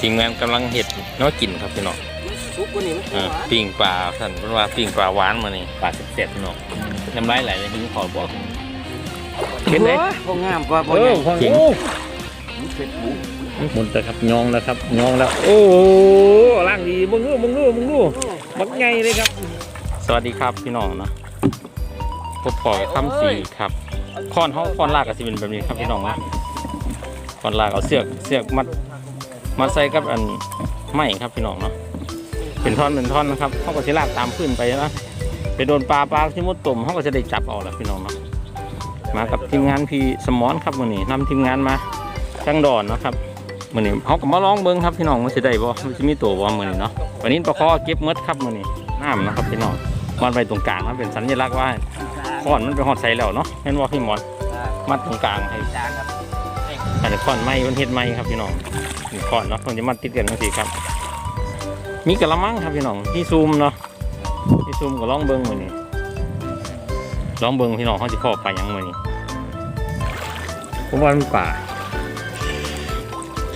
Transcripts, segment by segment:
ทีมงานกำลังเห็ดเน้อกินครับพี่น้องซุปกว่านี้มันเออปิ้งปลาท่านเพิ่นว่าปิ้งปลาหวานมานี่ปลาเสร็จๆพี่น้องน้ำลายไหลเลยพี่ขอบอกเป็นไงพวกงามกว่าพวกเอใหญ่อพอเก่งเผ็ดหมูหมดแล้วครับยองแล้วครับยองแล้ว โอ้โหล่างดีมึงดูมึงดูมึงดูบักไงเลยครับ สวัสดีครับพี่น้องเนาะพบปอกับคำสีครับค้อนเขาค้อนลากก็สิเป็นแบบนี้ครับพี่น้องนะค้อนลากเอาเสือกเสือกมัด มัดใส่กับอันไม้ครับพี่น้องเนาะเป็นท่อนเป็นท่อนนะครับเขาก็สิลากตามพื้นไปนะไปโดนปลาปลาที่มดตุ่มเขาก็จะได้จับเอาละพี่น้องเนาะมากับทีมงานพี่สมอนครับวันนี้นำทีมงานมาจังดอนนะครับมื้อนี้เขาก็มาลองเบิ่งครับพี่น้องมันสิได้บ่มันสิมีตัวบ่มือนี้เนาะวันนี้ปลาคอเก็บมดครับมื้อนี้น้ำนะครับพี่น้องมันไปตรงกลางมันเป็นสัญลักษณ์ว่าค้อนมันไปฮอดใส่แล้วเนาะเห็นบ่พี่หมอนมัดตรงกลางให้จานครับ อันนี้ค้อนไม้มันเฮ็ดไม้ครับพี่น้องนี่ค้อนเนาะมันจะมัดติดกันจังซี่ครับ มีกะละมังครับพี่น้องที่ซูมเนาะที่ซูมก็ลองเบิ่งมื้อนี้ลองเบิ่งพี่น้องเขาสิพอปลาหยังมื้อนี้ผมว่ามันป่า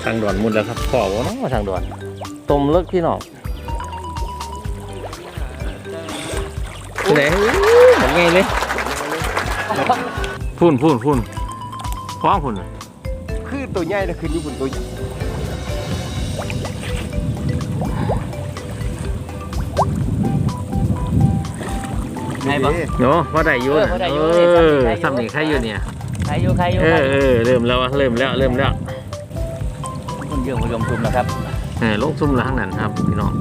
ทางด่วนมุดแล้วครับพ่อว่าน้องทางด่วนต้มเลิกพี่น้องที่ไหนเหมือนไงเลยพุ่นพุ่นพุ่นคว้างพุ่นน่ะคือ ตัวใหญ่นะคือญี่ปุ่นตัวใหญ่ไงบ่ โอ้ว่าได้อยู่เออนะว่าได้อยู่เอนี่อทำนี่ทำนี่ใครอยู่เนี่ย ใครอยู่ใครอยู่เอใครอเออเริ่มแล้วอะเริ่มแล้วเริ่มแล้วคุณเยื่อคุณยมทุมนะครับเออลงซุ่มแล้วข้างนั้นครับพี่น้อง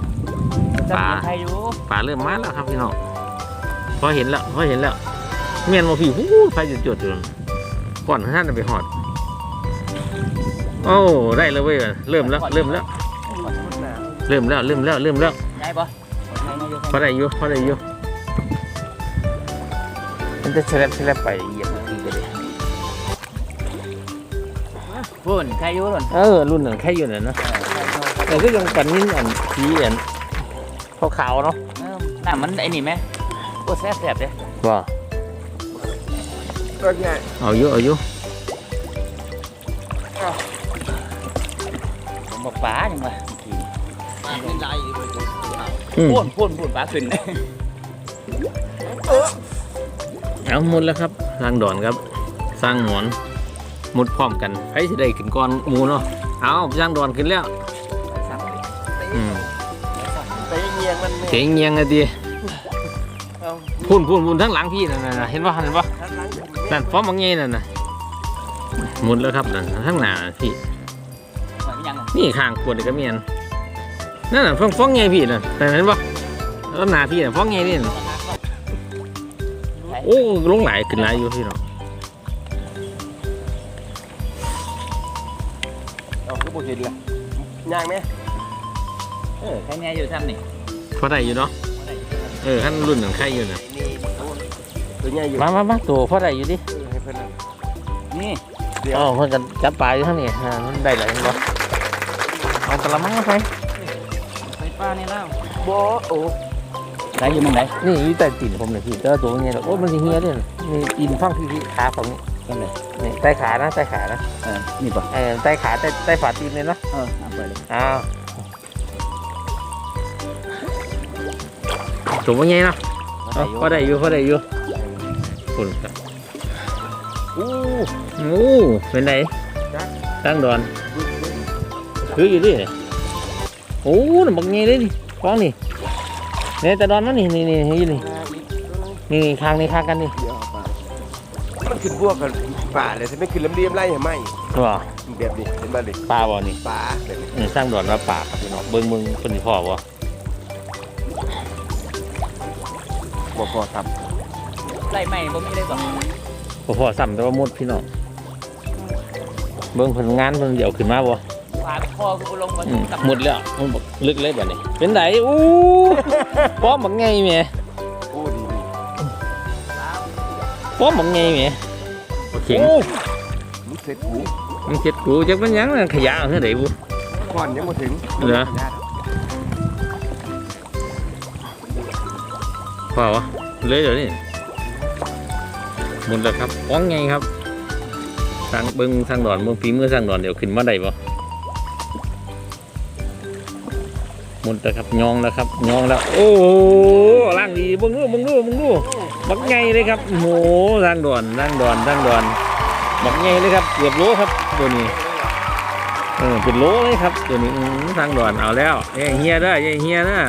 ปลาใครอยู่ป่าเริ่มมาแล้วครับพี่น้องพอเห็นแล้วพอเห็นแล้วเมียนมาพี่หูไฟจุดจุดๆอยู่ก่อนท่านจะไปหอด โอ้ได้แล้วเว้ยเริ่มแล้วเริ่มแล้วเริ่มแล้วเริ่มแล้วเริ่มแล้วไงบ่ใครมาอยู่พอได้อยู่พอได้อยู่มันจะเฉลบเฉลบไปเหยียบทีไปเลยพุ่นใครอยู่พุ่นเออรุ่นนั้นแค่อยู่นั่นนะแต่ก็ยังปันนิ้นอันสีอันขาวๆเนาะเออน่ะมันไอ้นี่ไหมโอ้แซ่บแซ่บเด้ว่าตัวใหญ่เอาอยู่เอาอยู่ ผมบอกปลาจังวะปลาเป็นลายอยู่บนตัวขาวอืมพุ่นพุ่นพุ่นปลาขึ้นเอาหมดแล้วครับสร้างดอนครับ สร้างหมอนหมดพร้อมกันใครสิได้ขึ้นก่อนหมูเนาะเอาสร้างดอนขึ้นแล้วอืมไปเงียงมันเสียงเงียงอะดีเอาพุ่นพุ่นพุ่นทั้งหลังพี่นั่นน่ะเห็นป่ะเห็นป่ะท่านล้างอยู่นั่นฟ้อมบางเงี้ยนั่นน่ะหมุนแล้วครับนั่นทั้งหน้าพี่มั นยังอะนี่ข้างปวดก็เมียนนั่นน่ะฟ้องฟ้องเงี้ยพี่นั่นแต่เห็นป่ะแล้วหน้าพี่น่ะฟ้องเงี้ยนี่น่ะโอ้ลงหลายขึ้นหลายอยู่พี่เนาะเอาคือโบเห็นละย่างไหมเออใครแน่อยู่ซ้ำนี่พอได้อยู่เนาะเออขั้นรุ่นหนึ่งใครอยู่น่ะนี่ตัวใหญ่อยู่มามามาตัวพอได้อยู่ดิเออให้เพิ่นนั่นนี่เดี๋ยวอ๋อเพิ่นกันจับปลาอยู่ทั้งนี้อ่ามันได้หลายเห็นป่ะ เอากระมังมาใส่ไปปลานี่แล้วบ่โอ้ใครอยู่มึงไหนนี่อยู่ใต้ตีนผมเลยพี่เจอตัวเงี้ยโอ้ยมันสิเฮียเลยนี่ตีนฟังพี่พี่ขาฝั่งนี้กันเลยนี่ใต้ขานะใต้ขานะเออนี่ป่ะเออใต้ขาใต้ใต้ฝาตีนเลยเนาะเออเอาไปเลยอ้าวสูงว่าไงเนาะเอาพอได้อยู่พอได้อยู่คุณครับอู้โอ้เป็นไงตั้งดอน คืออยู่ดิโอ้น่ะบักไงเลยนี่กล้องนี่เนี่ยแต่ดอนมันนี่นี่นี่นี่นี่นี่นี่ข้างนี่ข้างกันนี่เดี๋ยวเอาปลามันขึ้นพวกกันป่าเลยถ้าไม่ขึ้นลำเลียมไล่เห็นไหมว่าแบบนี้เห็นมาดิปลาบ่นี่ป่าแบบนี้อืมสร้างดอนมาป่าครับพี่น้องเบิ้งเบิ้งคนที่พ่อบ่บ่พอครับไล่ไม่บ่มีเลยบ่บ่พ่อซ้ำแต่ว่าหมดพี่น้องเบิ้งผลงานเพิ่นเดี๋ยวขึ้นมาบ่ ปลาคอคือบ่ลงบ่อืมกับหมดแล้วมันบอกลึกเลยบัดนี้ เป็นไดอู้ป้อมบักไงแหม่โอ้ดีป้อมบักไงแหม่เข็งโอ้มันเสร็จหูมันเจ็ดกูจักมันหยังน่ะขยะเอาเท่าใดบุก่อนยังมาถึงเหรอพ่อวะเลยเดี๋ยวนี้หมดแล้วครับป้องไงครับสร้างเบิ้งสร้างดอนเบิ้งฝีมือสร้างดอนเดี๋ยวขึ้นมาได้บ่ มุดนะครับยองแล้วครับยองแล้ว โอ้โหล่างดีมึงดูมึงดูมึงดูบักไงเลยครับโอ้โหร่างดอนร่างดอนร่างดอนบักไงเลยครับเกือบโลครับตัวนี้เออเป็นโลเลยครับ ตัวนี้อื้อร่างดอนเอาแล้วแย่เฮียเด้อแย่เฮียเด้อ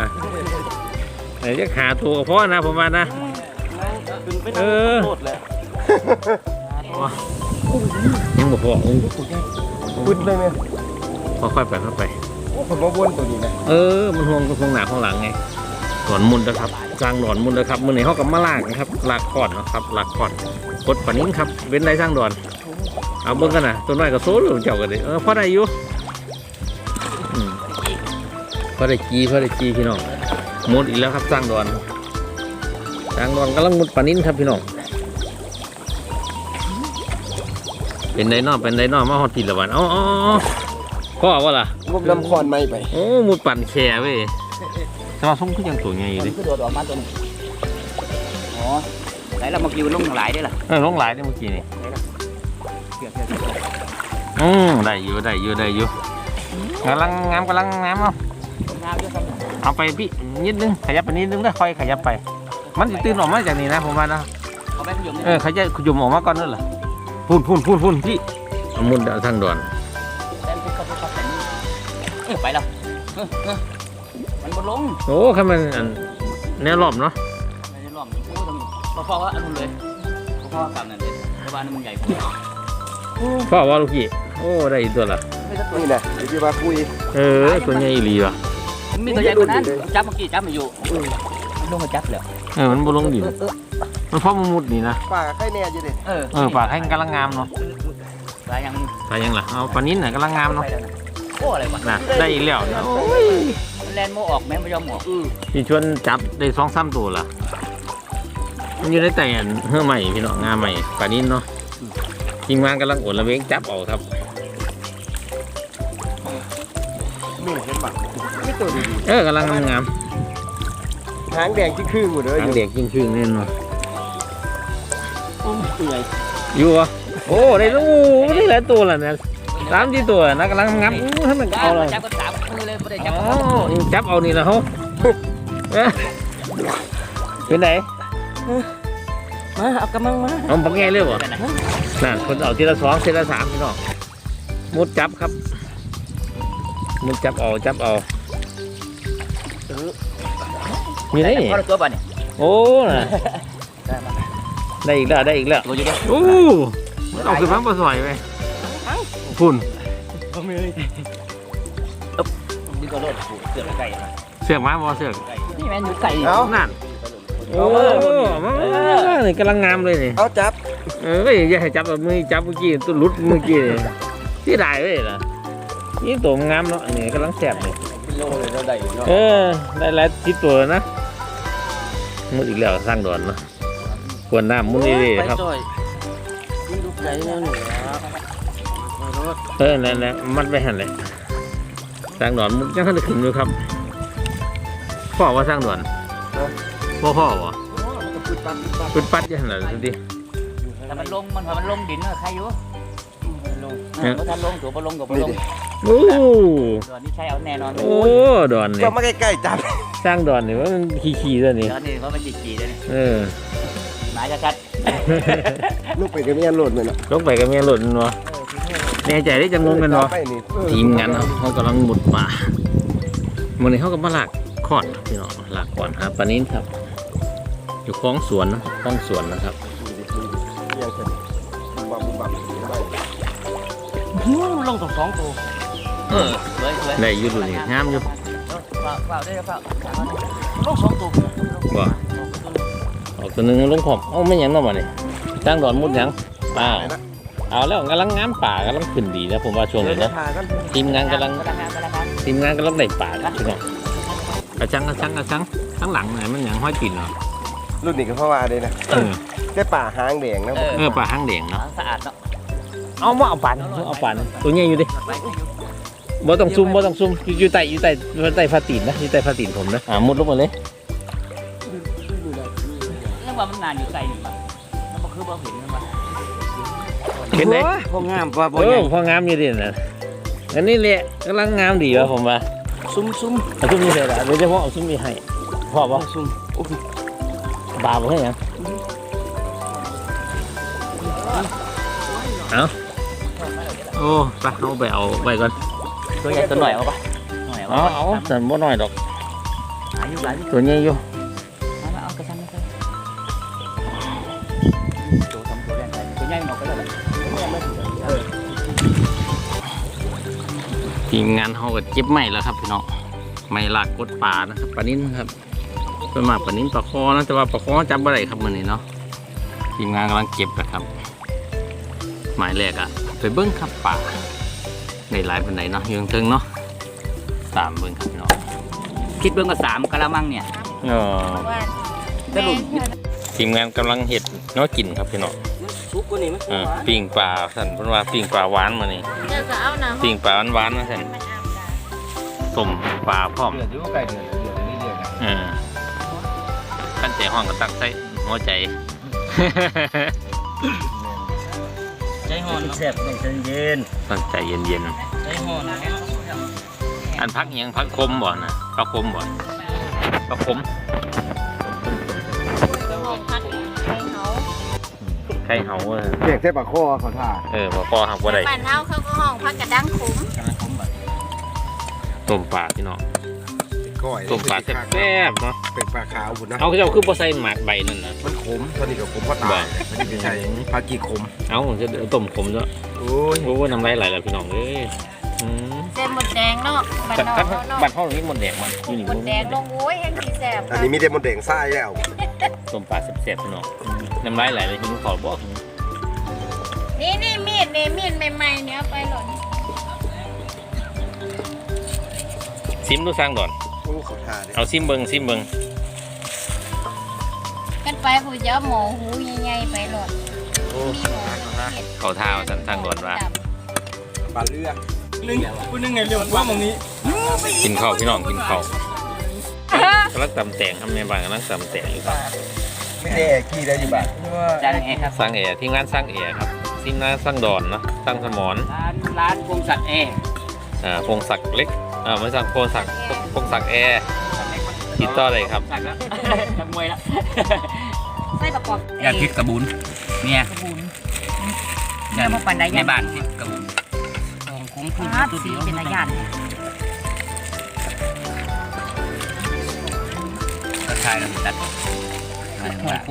เดี๋ยวจะหาตัวกับพ่อนะผมว่านะเออโคตรเลยยังบ่พออื้อพุดเลยไหมค่อยๆไปค่อยๆไปโอ้ ผมมาวนตัวนี้นะเออ มันห่วงห่วงหนาข้างหลังไงหนอนมุนนะครับกลางหนอนมุนนะครับมือไหนเขากับมาลากนะครับลากก่อนนะครับลากก่อนกดปานิ้งครับ เว้นได้สร้างดอน เอาเบิ้งกันนะตัวน้อยก็โซ่หรือเจ้ากันเลยเออพอได้อยู่อืมพอได้จีพอได้จีพี่น้องมุดอีกแล้วครับสร้างดอนสร้างดอนกำลังมุดปานิ้นครับพี่น้องเป็นไดนอเป็นไดนอมาฮอดติดละวันอ๋ออ๋ออ๋อพ่อว่าล่ะ งบน้ำคอนไม่ไปโอ้มุดปั่นแค่เว้ยแต่ว่าส้มก็ยังตัวใหญ่อยู่มัดินคือโดดออกมาตัวนึงอ๋อไหนเรามากิวลงหลายได้ล่ะเออลงหลายได้เมื่อกี้นี่เกือบเกือบเกือบอืมได้อยู่ได้อยู่ได้อยู่กำลังงามกำลังงามเอางามด้วยครับเอาไปพี่นิดนึงขยับไปนิดนึงได้ค่อยขยับไป มันสิตื่นออกมาจากนี่นะผมว่านะเอาไปขยมเออขยับขยุมออกมาก่อนนั่นแหละพุ่นพุ่นพุ่นพุ่นพี่เอามุดเอาทางด่วน ไปแล้วเฮ้ยเฮ้ยมันบนลงโอ้ข้ามันอันแนวรอบเนาะไม่ได้ล้อมโอ้ตรงนี้พอๆว่าอันนู้นเลยพอๆกับนั่นเลยเพราะว่าอันนั้นมันใหญ่กว่าพ่อว่าลูกพี่โอ้ได้อีกตัวละไม่ใช่ตัวนี่นะอยู่ที่ว่าคุยเออตัวใหญ่อีหลีว่ะมันมีตัวใหญ่กว่านั้นจับเมื่อกี้จับมาอยู่มันลงมาจับแล้วเออมันบลงดินมันเพราะมันมุดนี่นะป่าใกล้แน่อยู่ดิเออเออปากให้กำลังงามเนาะปลายังไปยังล่ะเอาปลานิ้นน่ะกำลังงามเนาะ โอ้อะไรวะน่ะได้อีกแล้วนะโอ้ยมันแลนโมออกแม่ไม่ยอมออกพี่ชวนจับได้สองสามตัวละมันอยู่ในแต่อันเฮือใหม่พี่น้องงาใหม่ปลานิ้นเนาะทีมงานกำลังอดระเวงจับเอาครับนี่เห็นปะไม่ตัวดีเออกำลังงามๆหางแดงที่ครึ่งหมดเลยๆทางเด็กยิ่งขึ้นแน่นอนตัวใหญ่อยู่อะโอ้ได้ลูกได้หลายตัวแล้วเนี่ย สามที่ตัวนะกำลังงับอู้ท่านมันจัเอาบเลยจับกันสามมือเลยไม่ได้จับอ๋อจับเอานี่นะเขาเอ๊ะเป็นไหนมาเอากำลังมาเอาปักแง่เลยวะน่ะคนเอาทีละสองทีละสามพี่น้องมุดจับครับ มุดจับเอาจับเอามีไหนนี่พอตัวบ้านเนี่ยโอ้น่ะได้อีกแล้วได้อีกแล้วตัวอยู่ดิโอ้มันเอาขึ้นมาปลาสวยไป พุ่นนี่ก็โลดเสือกไก่มาเสือกมาบอเสือกนี่แม่นอยู่ไก่เอานั่นโอ้มานี่กำลังงามเลยนี่เอาจับเอ้ยอย่าให้จับแบบมือจับเมื่อกี้ตัวหลุดเมื่อกี้นี่ที่ได้เว้ยล่ะนี่ตัวมันงามเนาะอันนี้กำลังแสบเลยเป็นโลเลยเราได้อยู่เนาะเออได้หลายทิศตัวนะมุดอีกแล้วสร้างดอนเนาะกวนน้ำมุดนี่เลยครับนี่ลูกใหญ่ เนี่ยหนูเออนั่นแหละมันไปหันเลยสร้างดอนมุดยังทันได้ขึ้นอยู่ครับพ่อว่าสร้างดอนพ่อพ่อวะปุดปั๊บปุดปั๊บเป็นปัดอยังไงล่ะสิถ้ามันลงมันพอมันลงดินใครอยู่ลงเออถ้าลงตัวบ่ลงกับบ่ลงโอ้ตัวนี้ใช้เอาแน่นอนโอ้ดอนนี่ก็มาใกล้ๆจับสร้างดอนนี่ว่ามันขี้ๆตัวนี้ตัวนี้เพราะมันจีจีเลยเออหมาจะชัดลูกไปกับแม่โหลดเหมือนเนาะลงไปกับแม่หล่นเนาะ แน่ใจได้จะงงกันเนาะไปนี่ทีมงานเขาเขากำลังบุดป่าวันนี้เขาก็มาหลากคอดครับพี่น้องหลากก่อนหาปลานิ้นครับอยู่คลองสวนนะคลองสวนนะครับยังเสร็จบุบบับบุบบับไปลงสองสองตัวเออสวยสวยได้อยู่ดูนี่งามอยู่เปล่าเปล่าได้เปล่าลงสองตัวบ่เอาตัวหนึงลงขอบเอาไม่หยังเนาะมาเนี่ยจ้างดอนมุดหยังป่า เอาแล้วกำลังงามป่ากำลังขึ้นดีนะผมว่าช่วงเดี๋ยนี้วจะนะพากันทีมงานกำลังกำลังงานกำลังงานทีมงานกำลังได้ป่าครับพี่น้องกระชังกระชังกระชังข้างหลังไหนมันหยังห้อยปิ่นเนาะรุ่นนี้ก็เพราะว่าเลยนะเออแค่ป่าหางแดงนะเออเออป่าห้างแดงเนาะสะอาดเนาะเอามาเอาปันเอาปันตัวใหญ่อยู่ดิบ่ต้องซุ่มบ่ต้องซุ่มอยู่อยู่ใต้อยู่ใต้อยู่ใต้ผ้าตีนนะอยู่ใต้ผ้าตีนผมนะอ่ามุดลงมาเลยเรื่องว่ามันนานอยู่ไกลนี่มั้งแล้วมันคือบ่เห็นมัน เห็นไหมพวกงามป่ะเออพองามอยู่ดิน่ะอันนี้แหละกำลังงามดีวะผมว่าซุ่มซุ่มเอาซุ้มนี้เลยละเดี๋ยวจะพ่อเอาซุ้มนี้ให้พ่อบอกซุ่มโอ้ยบาบอกให้ยังเอาโอ้ไปเอาไปเอาไปก่อนตัวใหญ่ตัวหน่อยเอาปะหน่อยเอาเอาแต่บ่น้อยดอกหลายอยู่หลายอยู่ตัวใหญ่อยู่ ทีมงานเขาก็เก็บใหม่แล้วครับพี่น้องไม่ลากกดปลานะครับปลานิ้นครับเป็นมากปลานิ้นปลาคอนะแต่ว่าปลาคอจับอะไรครับมันนี้เนาะทีมงานกำลังเก็บนะครับหมายแรกอะไปเบิ้งครับป่าในหลายปันไหนเนาะอยังเทิงเนาะสามเบิ้งครับพี่น้องคิดเบิ่งก็สามกะละมังเนี่ยเออว่าตะลุมทีมงานกำลังเห็ดเนาะกินครับพี่น้องซุ กกว่านี้มั้ยเออปิ้งปลาสันเพิ่นว่าปิ้งปลาหวานมานี่เดี๋ยวจะเอาหนังปิ้งปลาหวานๆนะสันมันอาบได้ต้มปลาพร้อมเดือดอยู่ไก่เดือดเดือดนี่เดือดนะเออขั้นใจห้องก็ตักใส่หัวใจ ใจห่อนแซ่บต้องใจเย็นตั้งใจเย็นใจห่อนๆอันพักอิหยังพักคมบ่นะพักคมบ่พักคม ข่เฮาเออเด็กเส้นปากคอเขาท่าเออบ่พอหักบ่ได้บ้านเฮาเขาก็ห้องพักกระดังขุมต้มปลาพี่น้องก้อยต้มปลาแซ่บๆเนาะเป็นปลาขาวบุญนะเอาเจ้าคือบ่ใส่หมากใบนั่นนะมันขมตอนนี้ก็ขมเพราะตายมันไม่ใช่ปลากีขมเอาจะเอาต้มขมซะโอ้ยโอ้ยน้ำลายไหลแล้วพี่น้องเอ้ยอืมเส้นหมดแดงเนาะบ้านแต่นอกถ้าเขาเนาะบัดห้องนี้หมดแดงมันอยู่นี่หมดแดงลงโว้ยแห้งสีแสบอันนี้มีแต่มดแดงทรายแล้ว ต้มปลาแซ่บๆพี่น้องน้ำลายไหลเลยหิวขอบอกนี่นี่มีดนี่มีดใหม่ๆเนี่ยเอาไปหล่นซิมดูสร้างก่อน โอ้เขาท่าเนี่ยเอาซิมเบิงซิมเบิงกันไปผู้เจ้าหมอหูใหญ่ๆไปหล่นโอ้มีหมอเห็ดเขาท่าว่าสันสร้างก่อนว่าดปลาเลือกนึงกูนึงไงเรื่องว่ามึงนี้กินข้าวพี่น้องกินข้าว กำลังตำแตงทำในบ้านกำลังตำแตงอยู่ครับไม่ได้ขี้ได้อยู่บ้านจานไงครับสร้างแอร์ที่งานสร้างแอร์ครับซิมงานสร้างดอนเนาะสร้างสมอนร้านร้านพงศักดิ์แอร์อ่าพงศักดิ์เล็กอ่าไม่สั่งพงศักดิ์พงศักดิ์แอร์ติดต่อเลยครับศักดิ์แล้วนักมวยแล้วำไส้ประกอบอยากคิดกระบุนเนี่ยกระบุนเนี่ยมาปันได้ในบ้านคิดกระบุนของคุ้มคือภาพตัวสีเดียวเป็นระยะ ใช่แล้วตัด